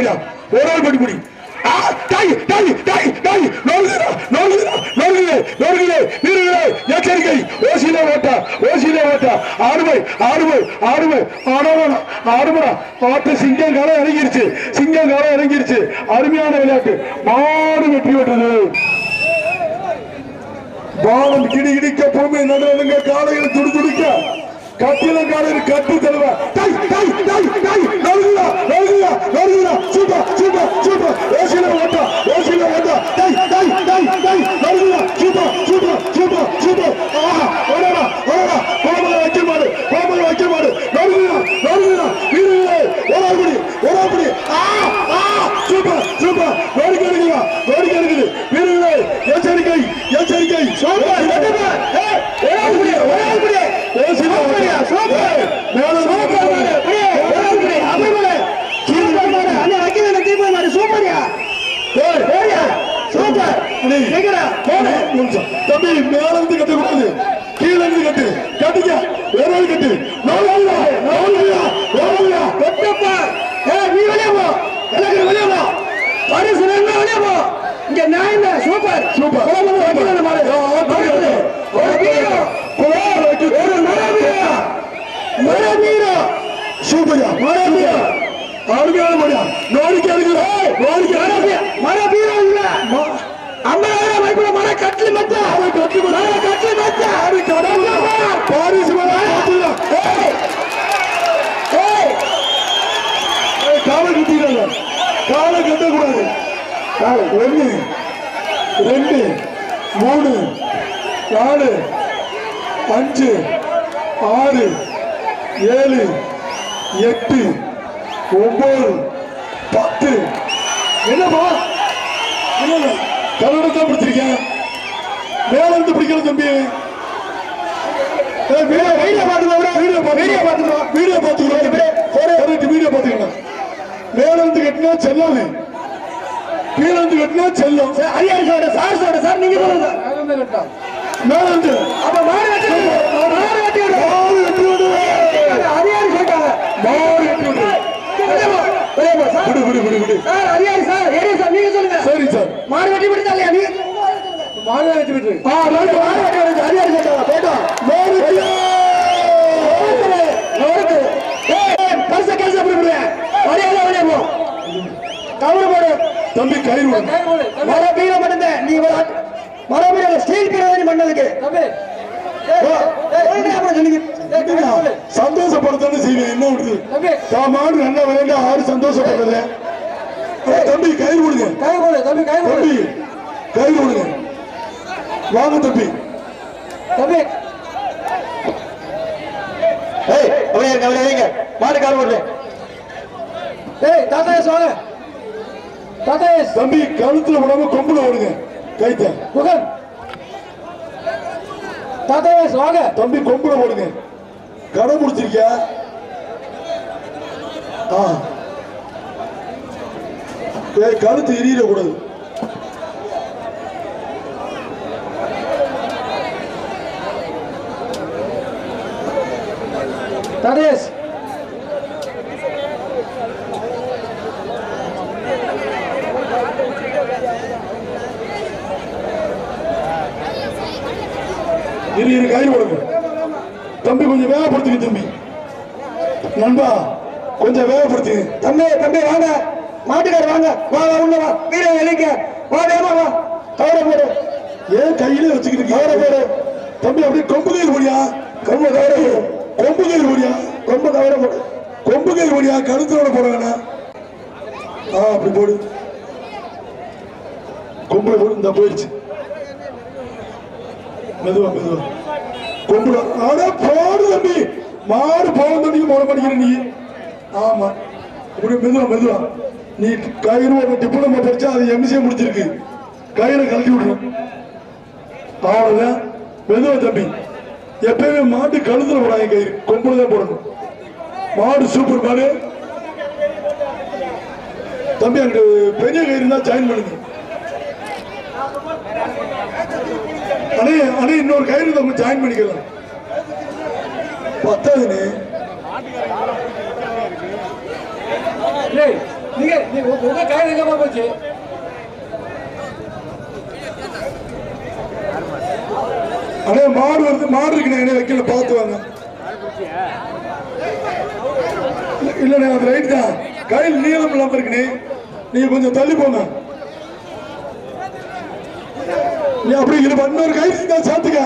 வழியா ஒரு ஆள் படி எச்சரிக்கை. ஓசியில ஓட்டா ஓசியில ஓட்டா. ஆடுமை ஆடுமை ஆடுமை. ஆடவனா சிங்கம் காலம் இறங்கிருச்சு. சிங்கம் காலம் இறங்கிருச்சு. அருமையான விளையாட்டு. மாடு வெற்றி விட்டது பாலம் கிடி கிடிக்க பூமி நடுங்க காலையில் துடிதுடிக்க துடிக்க கட்டு தருவ. டாய் டாய் டாய் டாய் நடுங்குதா நடுங்குதா நடுங்குதா சூப்பர் சூப்பர் சூப்பர். ஓசில ஓட்டா ஓசில ஓட்டா. டாய் டாய் டாய் டாய் நடுங்குதா சூப்பர் சூப்பர் சூப்பர் சூப்பர். ஆஹா ஓடடா ஓடடா கோமல வைக்க மாடு கோமல வைக்க மாடு நடுங்குதா நடுங்குதா வீரர்களே ஓடாபடி ஓடாபடி ஆ ஆ சூப்பர் சூப்பர் வேடிக்கை எடுக்குதா வேடிக்கை எடுக்குது வீரர்களே எச்சரிக்கை எச்சரிக்கை சூப்பர் ஓடாபடி ஓடாபடி ஓசில ஓட்டா சூப்பர் மேல தம்பி மேல இருந்து கட்ட கூடாது. கீழ இருந்து கட்டு. கட்டுங்க வேற கட்டு. நோயா நோயா நோயா கட்டப்பா ஏ நீ வெளியே போ. எல்லாரும் வெளியே போ. பரிசு வேணும்னா வெளியே போ. இங்க நியாயம் தான் சூப்பர். சூப்பர். சூப்பர்யா. மரவீரா. அருமையான மரியா நோடிக்கை எடுக்கல நோடிக்கை மரவீரா. இல்ல. ஐம்பதாயிரம் வைப்புல மர கட்டில் மச்சா கட்டு மர கட்டில் மச்சா ஆறு கடவுளா பாரிஸ் மேல காட்டுதா ஏய் ஏய் காலை குத்திடுறாங்க காலை கட்டக்கூடாது ஒன்று ரெண்டு மூணு நாலு அஞ்சு ஆறு ஏழு எட்டு ஒன்பது பத்து என்னப்பா என்ன கன்னடத்தை பிடிச்சிருக்கேன் மேல இருந்து பிடிக்கணும் தம்பி. வீடியோ பாத்துக்கோ வீடியோ பாத்துக்கலாம் மேல இருந்து கட்டினா செல்லாது கீழ இருந்து கட்டினா செல்லும். சொல்ற சார் சொல்ற சார் நீங்க மேல இருந்து அப்ப மாடு. மாடு வெட்டி விடு. அதிகாரி சொல்லிட்டாங்க மாடு விடு. வெளியே போ. வெளியே போ. சார், விடு விடு விடு விடு சார், அதிகாரி சார், ஏரியா சார், நீங்க சொல்லுங்க. சரி சார் மாடு வெட்டி விடுதா இல்லையா? நீங்க மாடு வெட்டி விட்டு ஆ, ரைட்டு, மாடு வெட்டி விடுங்க. அதிகாரி சொல்லிட்டாங்க. போயிட்டோம். மாடு வெட்டி நோருக்கு. ஏய், ஏய், பரிசை cancel பண்ணி விடுங்க. மரியாதை வெளியே போ. கவுரு போடு. தம்பி கயிறு விடு மர பீரை மட்டும்தான். நீ வா- மர பீரை, ஸ்டீல் பீரை தான் நீ பண்ணதுக்கு. ஓ, போயிட்டு அப்புறம் சொல்லிக்க. சந்தோஷப்படுத்தானே செய்வேன். என்ன விடுது? மாடு நல்லா விளையாண்டு ஆடு சந்தோஷப்படுறது. தம்பி கயிறு விடுங்க தம்பி, கை போடு. தம்பி கயிறு விடுங்க வாங்க தம்பி. தம்பி. ஏய் அப்படியே அப்படியே இருங்க. மாடு கால் போடு ஏய் தாத்தா எஸ் வாங்க. தாத்தா எஸ் தம்பி கழுத்துல விடாம கொம்புல விடுங்க கைத்த. முகன் தாத்தா எஸ் வாங்க. தம்பி கொம்புல போடுங்க கடை முடிச்சிருக்கியா? கழுத்து எரியல கூடாது. தடேஷ் எஸ் இரு இரு கயிறு விடுங்க தம்பி கொஞ்சம் வேகப்படுத்துங்க தம்பி. நண்பா கொஞ்சம் வேகப்படுத்துங்க தம்பி தம்பி வாங்க. மாட்டுக்கார வாங்க. வா வா உள்ள வா. வீரன் இலைங்க வா வேமா வா. கவரை போடு. ஏன் கையில வச்சுக்கிட்டு கவரை போடு. தம்பி அப்படியே கொம்பு கயிறு போடியா? கொம்பு கவரை போடு. கொம்பு கயிறு போடியா? கொம்பு கவரை போடு. கொம்பு கயிறு போடியா? கழுத்தோட போட வேணாம் ஆ அப்படி போடு. கொம்புல போடு இந்த போயிடுச்சு மெதுவா மெதுவா. கொம்புல ஆனா போடு தம்பி. மாடு போன தண்ணிக்கு போட மாட்டேங்கிற நீ. ஆமா. இப்படி மெதுவா மெதுவா. நீ கயிறு ஒரு டிப்ளமா படிச்சா அது எம்சிஏ முடிச்சிருக்கு. கயிறை கழட்டி விடுறோம். அவ்வளவுதான். மெதுவா தம்பி. எப்பயுமே மாட்டு கழுத்துல போடாங்க கயிறு. கொம்புல தான் போடணும். மாடு சூப்பர் மாடு. தம்பி அங்கிட்டு பெரிய கயிறு தான் ஜாயின் பண்ணுங்க. அண்ணே அண்ணே இன்னொரு கயிறு நம்ம ஜாயின் பண்ணிக்கலாம். பத்தாதுண்ணே டேய் நீங்க நீ- உங்க கயிறு எங்கம்மா போச்சு? அண்ணே மாடு வருது மாடு இருக்குண்ணே என்ன வைக்கல பார்த்து வாங்க. இல்ல- இல்லண்ணே அது ரைட் தான். கையில் நீளம் இல்லாம இருக்குண்ணே. நீங்க கொஞ்சம் தள்ளி போங்க. நீ அப்படி இன்னொரு கயிறு இருந்தா சாத்துக்க.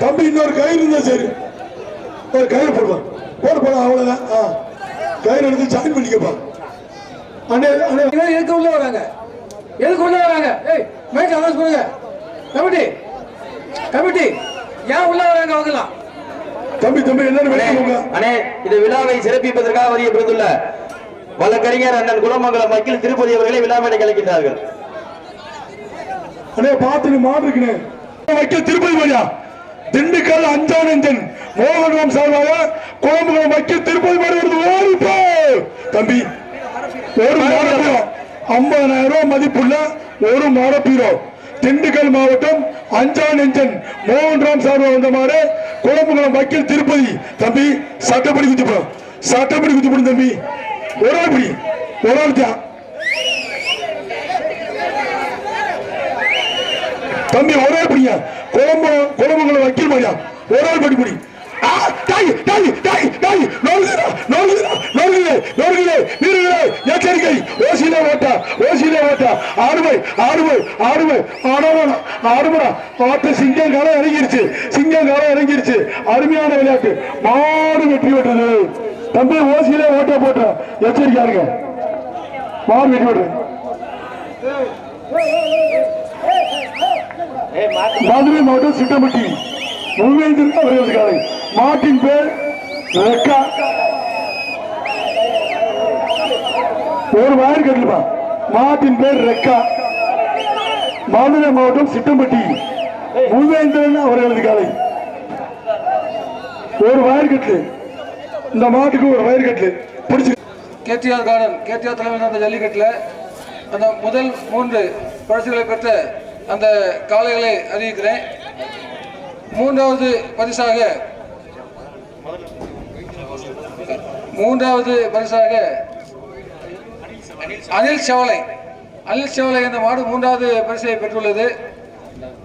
தம்பி இன்னொரு கயிறு இருந்தா சரி. ஒரு கயிறு போடுவான் போட போட அவ்வளவுதான். ஆ. கயிறு எடுத்து ஜாயின் பண்ணிக்கப்பா. அண்ணே அண்ணே. இவன் எதுக்கு உள்ள வராங்க? எதுக்கு உள்ள வராங்க? ஏய் மேட்ச் அனௌன்ஸ் பண்ணுங்க. கமிட்டி கமிட்டி ஏன் உள்ள வராங்க அவங்கலாம் தம்பி தம்பி போங்க. அண்ணே இந்த விழாவை சிறப்பிப்பதற்காக வரிய பிறந்துள்ள வழக்கறிஞர் அண்ணன் குலமங்கலம் வக்கீல் திருப்பதி அவர்களை விழா மேடை அதே அண்ணே பாத்துக்கு மாடு வைக்க திருப்பதி மொழியா? திண்டுக்கல் அஞ்சானந்தன் மோகனம் சார்பாக குழம்புகளும் வைக்க திருப்பதி மாடு வருது. ஓடிப்போ தம்பி ஒரு மாடப்பீரோ. ஐம்பதாயிரம் ரூபாய் மதிப்புள்ள ஒரு மாடப்பீரோ. திண்டுக்கல் மாவட்டம் அஞ்சானந்தன் மோகன் ராம் சார்பாக வந்த மாடு குழம்புகளும் வக்கீல் திருப்பதி. தம்பி சட்டப்படி குத்திப்படும் சட்டப்படி குத்திப்படும் தம்பி. ஒரு ஆள் பிடி. ஒரு ஆள் தான் தம்பி ஒரே பிடிங்க குழம்பு குழம்புங்களை வக்கீல் மாதிரியா ஒரு ஆள் படி பிடி ஆ, டாய், டாய், டாய், டாய், நொறுங்குதுடா, நொறுங்குதுடா, நொறுங்குது, நொறுங்குது, வீரர்களே, எச்சரிக்கை, ஓசியிலே ஓட்டா, ஓசியிலே ஓட்டா, ஆடுமை, ஆடுமை, ஆடுமை, ஆடவனா, ஆடுமடா, ஆட்டு சிங்கம் காலம் இறங்கிருச்சு, சிங்கம் காலம் இறங்கிருச்சு, அருமையான விளையாட்டு, மாடு வெற்றி பெற்றது, தம்பி ஓசியிலே ஓட்டா போட்டா, எச்சரிக்கையா இருங்க, மாடு வெற்றி பெற்றது. மதுரை மாவட்டம் சிட்டம்பட்டி. முழுமைந்திருக்க அவர்களுக்காக மாட்டின் பேர் ரெக்கா. ஒரு வயர் கட்டலுமா மாட்டின் பேர் ரெக்கா. மதுரை மாவட்டம் சிட்டம்பட்டி. முழுவேந்திரன் அவர்களது காலை ஒரு வயர் கட்டலு இந்த மாட்டுக்கு ஒரு வயிறு கட்டலு பிடிச்சி. கேடிஆர் கார்டன் கேடிஆர் தலைமையில் நடந்த ஜல்லிக்கட்டில் அந்த முதல் மூன்று பரிசுகளை பெற்ற அந்த காளைகளை அறிவிக்கிறேன். மூன்றாவது பரிசாக மூன்றாவது பரிசாக அனில் செவலை. அனில் செவலை என்ற மாடு மூன்றாவது பரிசை பெற்றுள்ளது.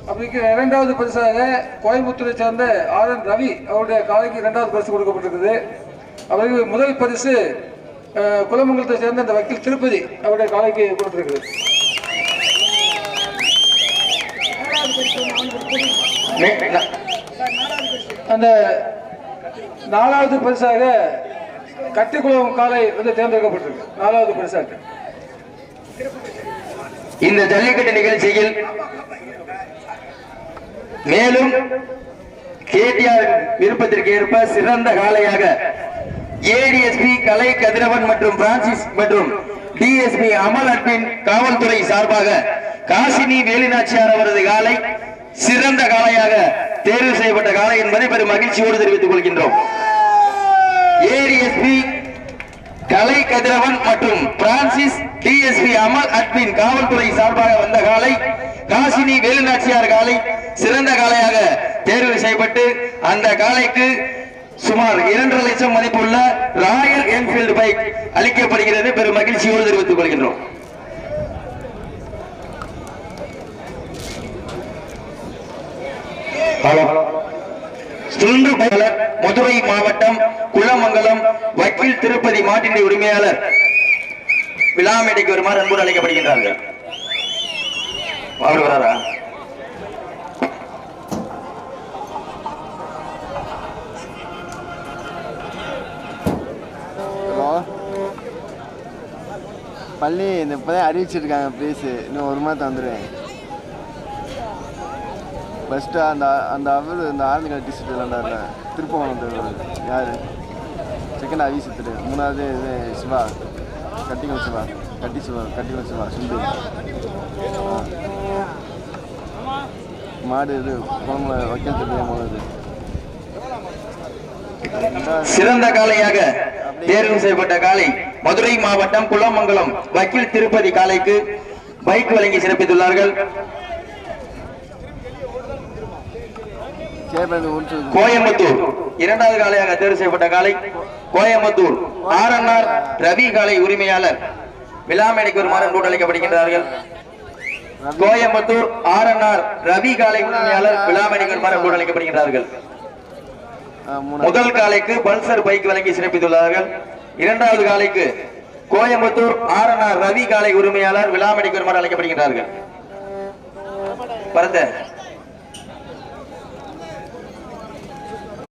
அப்படிக்கு இரண்டாவது பரிசாக கோயம்புத்தூரை சேர்ந்த ஆர் என் ரவி அவருடைய காலைக்கு இரண்டாவது பரிசு கொடுக்கப்பட்டிருக்குது. அவருக்கு முதல் பரிசு குலமங்கலத்தை சேர்ந்த அந்த வக்கீல் திருப்பதி அவருடைய காலைக்கு கொடுத்திருக்குது அந்த நாலாவது பரிசாக கட்டிக்குளம் காலை வந்து தேர்ந்தெடுக்கப்பட்டிருக்கு. நாலாவது பரிசாக. இந்த ஜல்லிக்கட்டு நிகழ்ச்சியில் மேலும் கேடிஆர் விருப்பத்திற்கு ஏற்ப சிறந்த காளையாக ஏடிஎஸ்பி கலை கதிரவன் மற்றும் பிரான்சிஸ் மற்றும் டிஎஸ்பி அமல் அன்பின் காவல்துறை சார்பாக காசினி வேலுநாச்சியார் அவரது காலை சிறந்த காளையாக தேர்வு செய்யப்பட்ட காளை என்பதை பெரும் மகிழ்ச்சியோடு தெரிவித்துக் கொள்கின்றோம். ஏடிஎஸ்பி கலை கதிரவன் மற்றும் பிரான்சிஸ் டிஎஸ்பி அமல் அட்மின் காவல்துறை சார்பாக வந்த காலை காசினி வேலுநாச்சியார் காலை சிறந்த காளையாக தேர்வு செய்யப்பட்டு அந்த காளைக்கு சுமார் இரண்டரை லட்சம் மதிப்புள்ள ராயல் என்ஃபீல்டு பைக் அளிக்கப்படுகிறது. பெரும் மகிழ்ச்சியோடு தெரிவித்துக் கொள்கின்றோம் ஹலோ சுன்று பயலர் மதுரை மாவட்டம் குளமங்கலம் வக்கீல் திருப்பதி மாட்டினுடைய உரிமையாளர் விழாமேடைக்கு வருமாறு அன்போடு அழைக்கப்படுகின்றார்கள். அவர் வராரா? பள்ளி இந்த இப்போதான் அறிவிச்சிருக்காங்க ப்ளீஸு இன்னும் ஒரு மாதம் வந்துடுவேன் ஃபஸ்ட்டு அந்த அந்த அவர் இந்த ஆரஞ்சு கலர் டிஷர்ட் விளாண்டாருல திருப்பவனம் யார்? செகண்ட் அவிசத்துட்டு மூணாவது இது சிவா. கட்டிக்குளம் சிவா. கட்டி சிவா. கட்டிக்குளம் சிவா. சுண்டு. மாடு இது குழம்புல வைக்கல் தெரியாம போகுது சிறந்த காளையாக தேர்வு செய்யப்பட்ட காளை மதுரை மாவட்டம் குளமங்கலம் வக்கீல் திருப்பதி காளைக்கு பைக் வழங்கி சிறப்பித்துள்ளார்கள். கோயம்புத்தூர். இரண்டாவது காளையாக தேர்வு செய்யப்பட்ட காளை கோயம்புத்தூர். ஆர்என்ஆர் ரவி காளை உரிமையாளர். விழாமேடைக்கு வருமாறு அன்போடு அழைக்கப்படுகின்றார்கள் கோயம்புத்தூர் ஆர்என்ஆர் ரவி காலை உரிமையாளர் விழாமேடைக்கு வருமாறு அன்போடு அழைக்கப்படுகின்றார்கள் முதல் காலைக்கு பல்சர் பைக் வழங்கி சிறப்பித்துள்ளார்கள். இரண்டாவது காலைக்கு கோயம்புத்தூர் ஆர்என்ஆர் ரவி காலை உரிமையாளர் விழாமேடைக்கு வருமாறு அழைக்கப்படுகின்றார்கள் பரந்த.